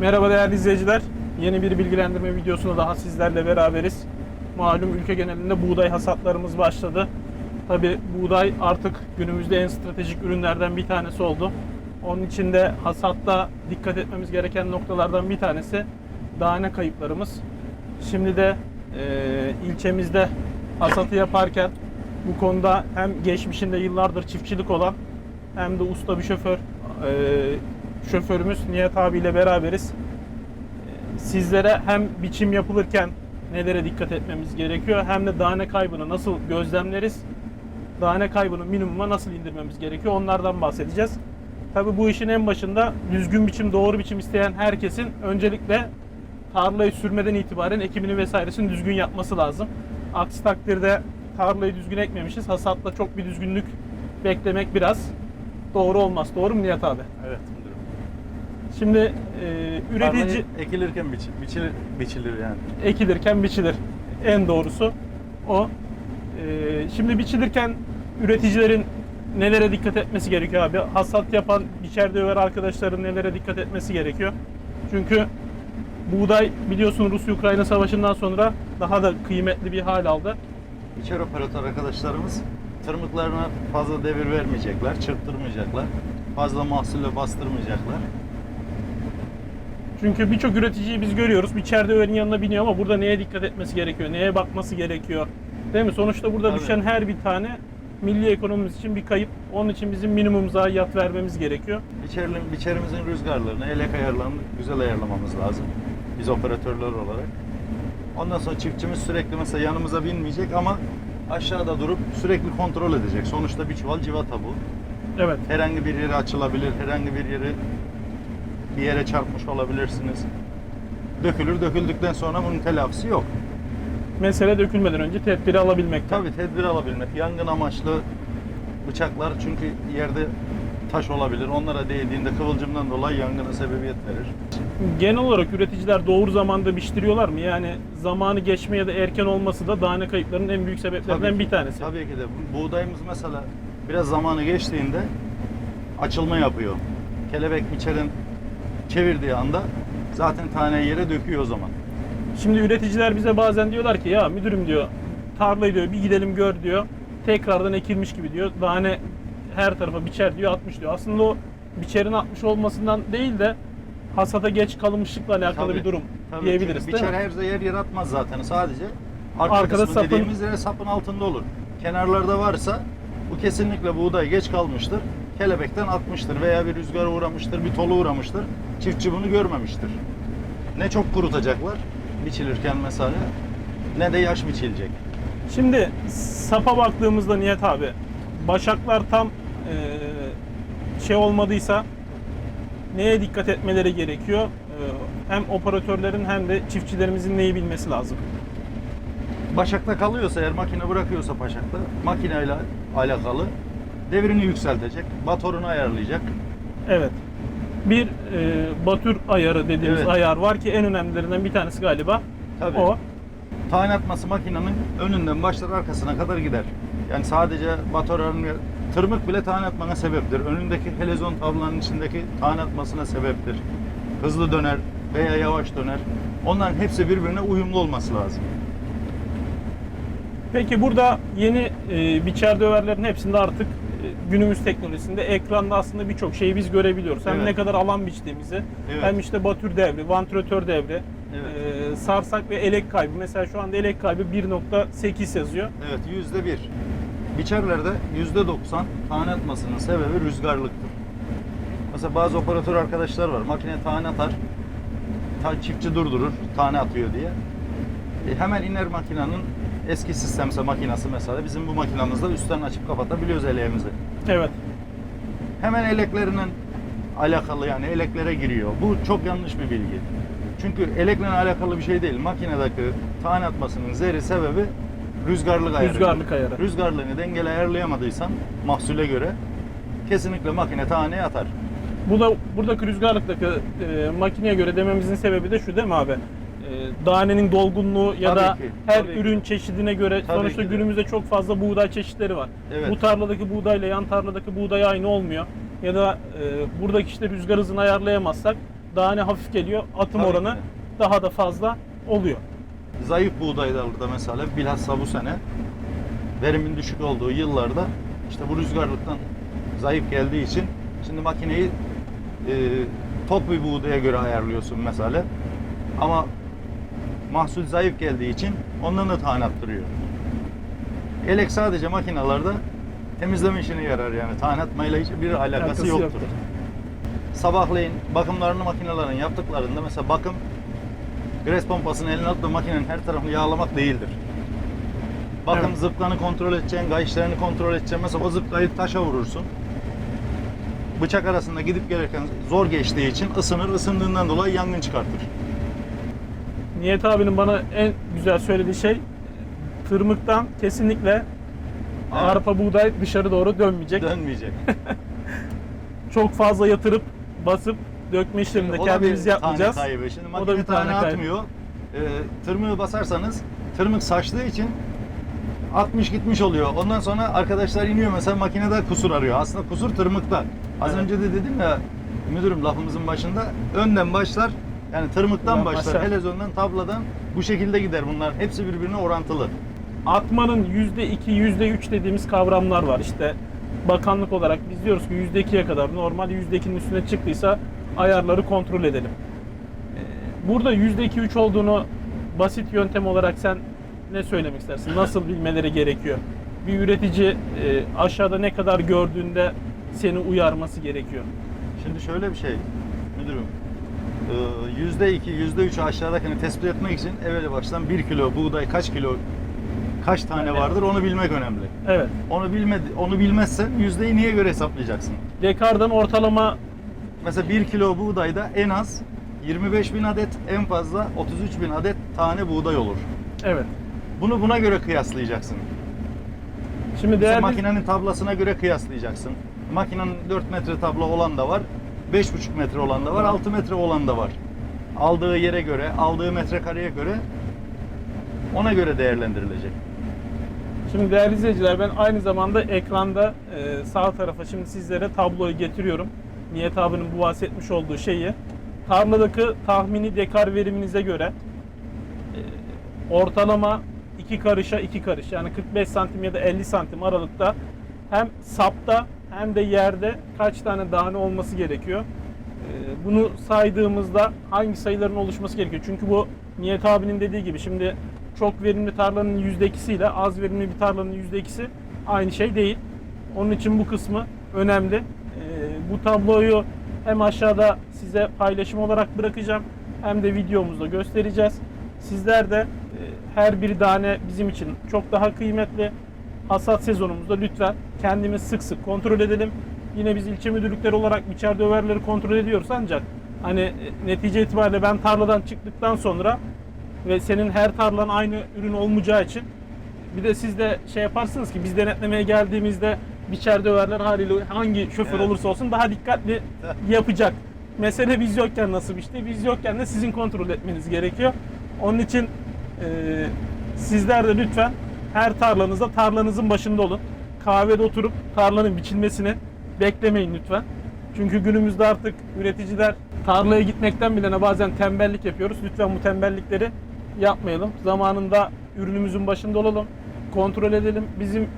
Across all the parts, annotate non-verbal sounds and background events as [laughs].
Merhaba değerli izleyiciler. Yeni bir bilgilendirme videosunda daha sizlerle beraberiz. Malum ülke genelinde buğday hasatlarımız başladı. Tabi buğday artık günümüzde en stratejik ürünlerden bir tanesi oldu. Onun için de hasatta dikkat etmemiz gereken noktalardan bir tanesi tane kayıplarımız. Şimdi de e, ilçemizde hasatı yaparken bu konuda hem geçmişinde yıllardır çiftçilik olan hem de usta bir şoför e, şoförümüz Nihat abiyle beraberiz. Sizlere hem biçim yapılırken nelere dikkat etmemiz gerekiyor hem de tane kaybını nasıl gözlemleriz, tane kaybını minimuma nasıl indirmemiz gerekiyor onlardan bahsedeceğiz. Tabi bu işin en başında düzgün biçim, doğru biçim isteyen herkesin öncelikle tarlayı sürmeden itibaren ekimini vesairesini düzgün yapması lazım. Aksi takdirde tarlayı düzgün ekmemişiz. Hasatta çok bir düzgünlük beklemek biraz doğru olmaz. Doğru mu Nihat abi? Evet. Şimdi e, üretici Tarlayı ekilirken biçil, biçilir, biçilir yani. ekilirken biçilir. En doğrusu o. E, şimdi biçilirken üreticilerin nelere dikkat etmesi gerekiyor abi? Hasat yapan biçer döver arkadaşların nelere dikkat etmesi gerekiyor? Çünkü buğday biliyorsun Rusya-Ukrayna savaşından sonra daha da kıymetli bir hal aldı. İçer operatör arkadaşlarımız tırmıklarına fazla devir vermeyecekler, çırptırmayacaklar. Fazla mahsulle bastırmayacaklar. Çünkü birçok üreticiyi biz görüyoruz. Biçer döverin yanına biniyor ama burada neye dikkat etmesi gerekiyor? Neye bakması gerekiyor? Değil mi? Sonuçta burada Tabii. düşen her bir tane milli ekonomimiz için bir kayıp. Onun için bizim minimum zayiat vermemiz gerekiyor. Biçerin, biçerimizin rüzgarlarını, elek ayarlarını güzel ayarlamamız lazım. Biz operatörler olarak. Ondan sonra çiftçimiz sürekli mesela yanımıza binmeyecek ama aşağıda durup sürekli kontrol edecek. Sonuçta bir çuval civata bu. Evet. Herhangi bir yeri açılabilir, herhangi bir yeri bir yere çarpmış olabilirsiniz. Dökülür, döküldükten sonra bunun telafisi yok. Mesele dökülmeden önce tedbiri alabilmek. Tabii tedbir alabilmek, yangın amaçlı bıçaklar çünkü yerde taş olabilir. Onlara değdiğinde kıvılcımdan dolayı yangına sebebiyet verir. Genel olarak üreticiler doğru zamanda biçtiriyorlar mı? Yani zamanı geçme ya da erken olması da tane kayıplarının en büyük sebeplerinden bir tanesi. Tabii ki de. Bu- Buğdayımız mesela biraz zamanı geçtiğinde açılma yapıyor. Kelebek biçerin çevirdiği anda zaten tane yere döküyor o zaman. Şimdi üreticiler bize bazen diyorlar ki ya müdürüm diyor tarlayı diyor bir gidelim gör diyor. Tekrardan ekilmiş gibi diyor. Tane her tarafa biçer diyor atmış diyor. Aslında o biçerin atmış olmasından değil de hasata geç kalınmışlıkla alakalı Tabii, bir durum tabii. diyebiliriz değil biçer mi? her yer yer atmaz zaten sadece. Arka Arkada sapın- dediğimiz yere sapın altında olur. Kenarlarda varsa bu kesinlikle buğday geç kalmıştır. Kelebekten atmıştır veya bir rüzgara uğramıştır, bir tolu uğramıştır. Çiftçi bunu görmemiştir. Ne çok kurutacaklar biçilirken mesela ne de yaş biçilecek. Şimdi sapa baktığımızda Niyet abi başaklar tam eee, şey olmadıysa neye dikkat etmeleri gerekiyor? Eee, hem operatörlerin hem de çiftçilerimizin neyi bilmesi lazım? Başakta kalıyorsa eğer makine bırakıyorsa başakta makineyle alakalı devrini yükseltecek, motorunu ayarlayacak. Evet. Bir e, batür ayarı dediğimiz Evet. ayar var ki en önemlilerinden bir tanesi galiba Tabii. o. Tane atması makinenin önünden başlar arkasına kadar gider. Yani sadece motorun tırmık bile tane atmana sebeptir. Önündeki helezon tablanın içindeki tane atmasına sebeptir. Hızlı döner veya yavaş döner. Onların hepsi birbirine uyumlu olması lazım. Peki burada yeni e, biçer döverlerin hepsinde artık günümüz teknolojisinde ekranda aslında birçok şeyi biz görebiliyoruz. Hem Evet. ne kadar alan biçtiğimizi Evet. hem işte batür devri, vantilatör devri, Evet. e, sarsak ve elek kaybı. Mesela şu anda elek kaybı 1.8 yazıyor. Evet yüzde bir. Biçerlerde yüzde doksan tane atmasının sebebi rüzgarlıktır. Mesela bazı operatör arkadaşlar var. Makine tane atar. Ta, çiftçi durdurur. Tane atıyor diye. E, hemen iner makinenin eski sistemse makinası mesela bizim bu makinamızda üstten açıp kapatabiliyoruz eleğimizi. Evet. Hemen eleklerinin alakalı yani eleklere giriyor. Bu çok yanlış bir bilgi. Çünkü elekle alakalı bir şey değil. Makinedeki tane atmasının zerri sebebi rüzgarlık ayarı. Rüzgarlık ayarı. Rüzgarlığını dengeli ayarlayamadıysan mahsule göre kesinlikle makine taneye atar. Bu da buradaki rüzgarlıktaki e, makineye göre dememizin sebebi de şu değil mi abi? E, danenin dolgunluğu ya Tabii da ki, her tabii ki. ürün çeşidine göre Tabii sonuçta ki de. günümüzde çok fazla buğday çeşitleri var. Evet. Bu tarladaki buğdayla yan tarladaki buğday aynı olmuyor. Ya da e, buradaki işte rüzgar hızını ayarlayamazsak tane hafif geliyor. Atım Tabii oranı ki. daha da fazla oluyor. Zayıf buğdaylarda mesela bilhassa bu sene verimin düşük olduğu yıllarda işte bu rüzgarlıktan zayıf geldiği için şimdi makineyi e, tok bir buğdaya göre ayarlıyorsun mesela. Ama mahsul zayıf geldiği için ondan da tane attırıyor. Elek sadece makinalarda temizleme işine yarar yani. Tane atmayla hiçbir alakası, Alakası yoktur. yoktur. Sabahleyin bakımlarını makinelerin yaptıklarında mesela bakım gres pompasını eline alıp da makinenin her tarafını yağlamak değildir. Bakım Evet. zıpkını kontrol edeceksin, kayışlarını kontrol edeceksin. Mesela o zıpkayı taşa vurursun. Bıçak arasında gidip gelirken zor geçtiği için ısınır. Isındığından dolayı yangın çıkartır. Niyet abinin bana en güzel söylediği şey tırmıktan kesinlikle arpa buğday dışarı doğru dönmeyecek. Dönmeyecek. [laughs] Çok fazla yatırıp basıp dökme işleminde O da kendimiz bir yapmayacağız. Tane kaybı. Şimdi O da bir tane, tane atmıyor. Ee, tırmığı basarsanız tırmık saçtığı için 60 gitmiş oluyor. Ondan sonra arkadaşlar iniyor mesela makinede kusur arıyor. Aslında kusur tırmıkta. Az Evet. önce de dedim ya müdürüm lafımızın başında önden başlar. Yani tırmıktan başlar. başlar. Helezondan, tabladan bu şekilde gider bunlar. Hepsi birbirine orantılı. Atmanın %2, %3 dediğimiz kavramlar var. İşte bakanlık olarak biz diyoruz ki %2'ye kadar normal %2'nin üstüne çıktıysa ayarları kontrol edelim. Ee, Burada %2-3 olduğunu basit yöntem olarak sen ne söylemek istersin? Nasıl bilmeleri gerekiyor? Bir üretici e, aşağıda ne kadar gördüğünde seni uyarması gerekiyor. Şimdi şöyle bir şey müdürüm. Ee, Yüzde iki, yüzde üç aşağıdakini tespit etmek için evvela baştan bir kilo buğday kaç kilo kaç tane vardır onu bilmek önemli. Evet. Onu bilmedi, onu bilmezsen yüzdeyi niye göre hesaplayacaksın? Dekardan ortalama Mesela 1 kilo buğdayda en az 25 bin adet, en fazla 33 bin adet tane buğday olur. evet. Bunu buna göre kıyaslayacaksın. Şimdi Mesela değerli makinenin tablasına göre kıyaslayacaksın. Makinenin 4 metre tablo olan da var, 5,5 metre olan da var, 6 metre olan da var. Aldığı yere göre, aldığı metrekareye göre ona göre değerlendirilecek. Şimdi değerli izleyiciler ben aynı zamanda ekranda e, sağ tarafa şimdi sizlere tabloyu getiriyorum. Niyet abinin bu bahsetmiş olduğu şeyi. Tarladaki tahmini dekar veriminize göre e, ortalama 2 karışa 2 karış yani 45 santim ya da 50 santim aralıkta hem sapta hem de yerde kaç tane tane olması gerekiyor. E, Bunu saydığımızda hangi sayıların oluşması gerekiyor? Çünkü bu Niyet abinin dediği gibi şimdi çok verimli tarlanın yüzde ikisiyle az verimli bir tarlanın yüzde ikisi aynı şey değil. Onun için bu kısmı önemli. Ee, bu tabloyu hem aşağıda size paylaşım olarak bırakacağım hem de videomuzda göstereceğiz. Sizler de e, her bir tane bizim için çok daha kıymetli. Hasat sezonumuzda lütfen kendimiz sık sık kontrol edelim. Yine biz ilçe müdürlükleri olarak içeride överleri kontrol ediyoruz ancak hani e, netice itibariyle ben tarladan çıktıktan sonra ve senin her tarlan aynı ürün olmayacağı için bir de siz de şey yaparsınız ki biz denetlemeye geldiğimizde biçer döverler haliyle hangi şoför Evet. olursa olsun daha dikkatli [laughs] yapacak. Mesele biz yokken nasıl bir şey? Biz yokken de sizin kontrol etmeniz gerekiyor. Onun için e, sizler de lütfen her tarlanızda tarlanızın başında olun. Kahvede oturup tarlanın biçilmesini beklemeyin lütfen. Çünkü günümüzde artık üreticiler tarlaya gitmekten bilene bazen tembellik yapıyoruz. Lütfen bu tembellikleri yapmayalım. Zamanında ürünümüzün başında olalım. Kontrol edelim. Bizim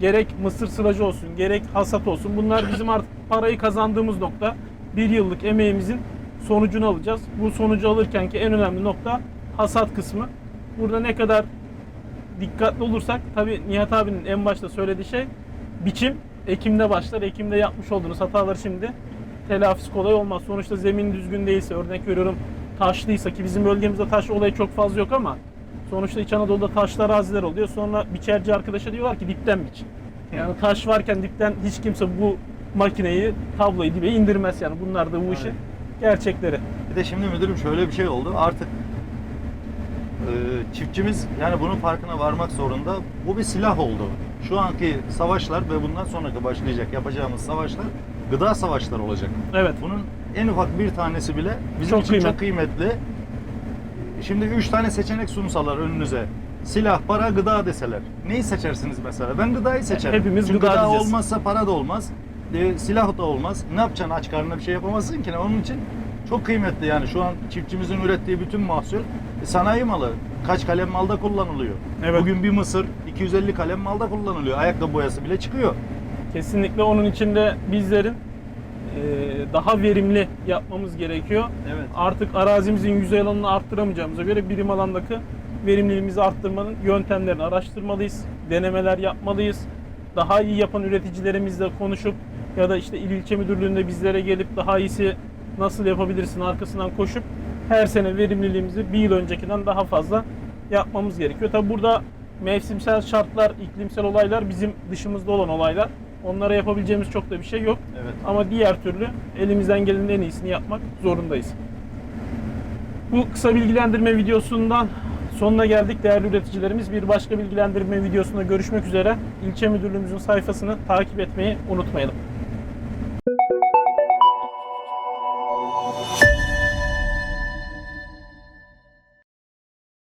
gerek mısır sılacı olsun, gerek hasat olsun. Bunlar bizim artık parayı kazandığımız nokta. Bir yıllık emeğimizin sonucunu alacağız. Bu sonucu alırken ki en önemli nokta hasat kısmı. Burada ne kadar dikkatli olursak tabi Nihat abinin en başta söylediği şey biçim Ekim'de başlar. Ekim'de yapmış olduğunuz hataları şimdi telafisi kolay olmaz. Sonuçta zemin düzgün değilse örnek veriyorum taşlıysa ki bizim bölgemizde taş olayı çok fazla yok ama sonuçta İç Anadolu'da taşlı araziler oluyor. Sonra biçerci arkadaşa diyorlar ki dipten biç. Yani taş varken dipten hiç kimse bu makineyi tabloyu dibe indirmez yani. Bunlar da bu işin gerçekleri. Bir de şimdi müdürüm şöyle bir şey oldu. Artık e, çiftçimiz yani bunun farkına varmak zorunda. Bu bir silah oldu. Şu anki savaşlar ve bundan sonraki başlayacak yapacağımız savaşlar gıda savaşları olacak. Evet. Bunun en ufak bir tanesi bile bizim Çok için kıymetli. çok kıymetli. Şimdi üç tane seçenek sunsalar önünüze. Silah, para, gıda deseler. Neyi seçersiniz mesela? Ben gıdayı seçerim. Hepimiz Çünkü gıda gıda diyeceğiz. olmazsa para da olmaz. e, silah da olmaz. Ne yapacaksın aç karnına bir şey yapamazsın ki. Onun için çok kıymetli yani şu an çiftçimizin ürettiği bütün mahsul e, sanayi malı. Kaç kalem malda kullanılıyor. Evet. Bugün bir mısır 250 kalem malda kullanılıyor. Ayakkabı boyası bile çıkıyor. Kesinlikle onun için de bizlerin e, daha verimli yapmamız gerekiyor. Evet. Artık arazimizin yüzey alanını arttıramayacağımıza göre birim alandaki verimliliğimizi arttırmanın yöntemlerini araştırmalıyız. Denemeler yapmalıyız. Daha iyi yapan üreticilerimizle konuşup ya da işte il ilçe müdürlüğünde bizlere gelip daha iyisi nasıl yapabilirsin arkasından koşup her sene verimliliğimizi bir yıl öncekinden daha fazla yapmamız gerekiyor. Tabi burada mevsimsel şartlar, iklimsel olaylar bizim dışımızda olan olaylar. Onlara yapabileceğimiz çok da bir şey yok. Evet. Ama diğer türlü elimizden gelenin en iyisini yapmak zorundayız. Bu kısa bilgilendirme videosundan sonuna geldik değerli üreticilerimiz. Bir başka bilgilendirme videosunda görüşmek üzere. İlçe müdürlüğümüzün sayfasını takip etmeyi unutmayalım.